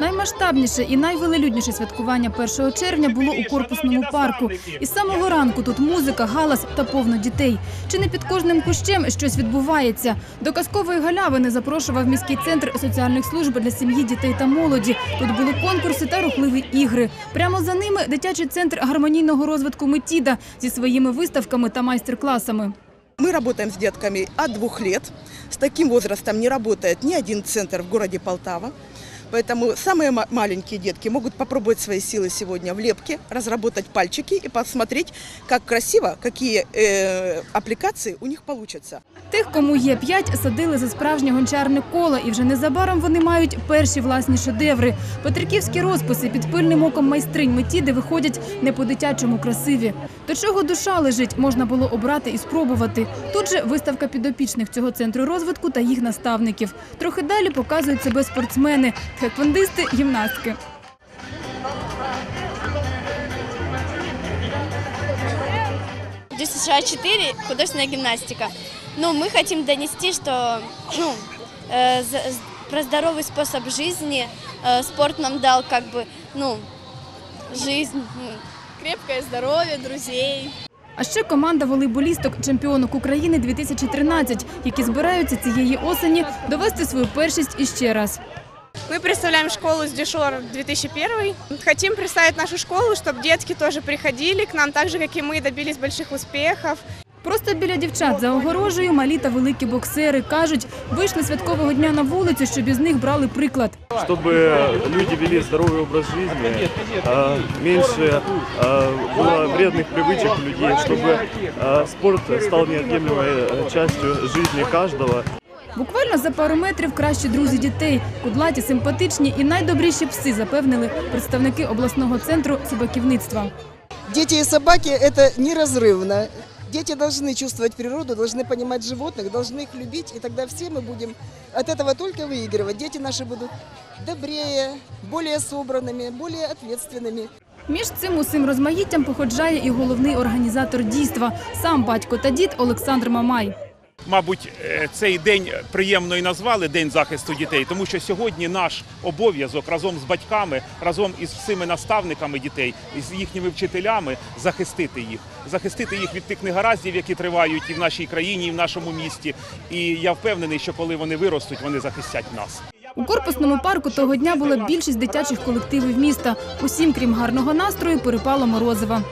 Наймасштабніше і найвелелюдніше святкування 1 червня було у корпусному парку. І з самого ранку тут музика, галас та повно дітей. Чи не під кожним кущем щось відбувається? До казкової галявини запрошував міський центр соціальних служб для сім'ї, дітей та молоді. Тут були конкурси та рухливі ігри. Прямо за ними дитячий центр гармонійного розвитку Метіда зі своїми виставками та майстер-класами. Мы работаем с детками от двух лет. С таким возрастом не работает ни один центр в городе Полтава. Поэтому самые ма- маленькие детки могут попробовать свои силы сегодня в лепке, разработать пальчики и посмотреть, как красиво, какие э, аппликации у них получатся. Тих, кому є п'ять, садили за справжнє гончарне коло, і вже незабаром вони мають перші власні шедеври. Петриківські розписи під пильним оком майстринь метіди виходять не по-дитячому красиві. До чого душа лежить, можна було обрати і спробувати. Тут же виставка підопічних цього центру розвитку та їх наставників. Трохи далі показують себе спортсмени, тхеквондисти, гімнастки. США 4 художественная гимнастика. Ну, мы хотим донести, что ну, э, за- з- про здоровый способ жизни э, спорт нам дал как бы, ну, жизнь, ну, крепкое здоровье, друзей. А ще команда волейболісток чемпіонок України 2013, які збираються цієї осені довести свою першість іще раз. Мы представляем школу с Дешор 2001. Хотим представить нашу школу, чтобы детки тоже приходили к нам, так же, как и мы, добились больших успехов. Просто біля дівчат за огорожею малі та великі боксери кажуть, вийшли святкового дня на вулицю, щоб із них брали приклад. чтобы люди вели здоровый образ жизни, а, меньше а, было вредных привычек у людей, чтобы а, спорт стал неотъемлемой э, частью жизни каждого. Буквально за пару метрів кращі друзі дітей, кудлаті, симпатичні і найдобріші пси, запевнили представники обласного центру собаківництва. Дети и собаки – это неразрывно. Дети должны чувствовать природу, должны понимать животных, должны их любить, и тогда все мы будем от этого только выигрывать. Дети наши будут добрее, более собранными, более ответственными. Між цим усім розмаїттям походжає і головний організатор дійства – сам батько та дід Олександр Мамай. Мабуть, е, цей день приємно і назвали День захисту дітей, тому що сьогодні наш обов'язок разом з батьками, разом із всіми наставниками дітей, з їхніми вчителями захистити їх, захистити їх від тих негараздів, які тривають і в нашій країні, і в нашому місті. І я впевнений, що коли вони виростуть, вони захистять нас. У корпусному парку того дня була більшість дитячих колективів міста. Усім, крім гарного настрою, перепало морозива.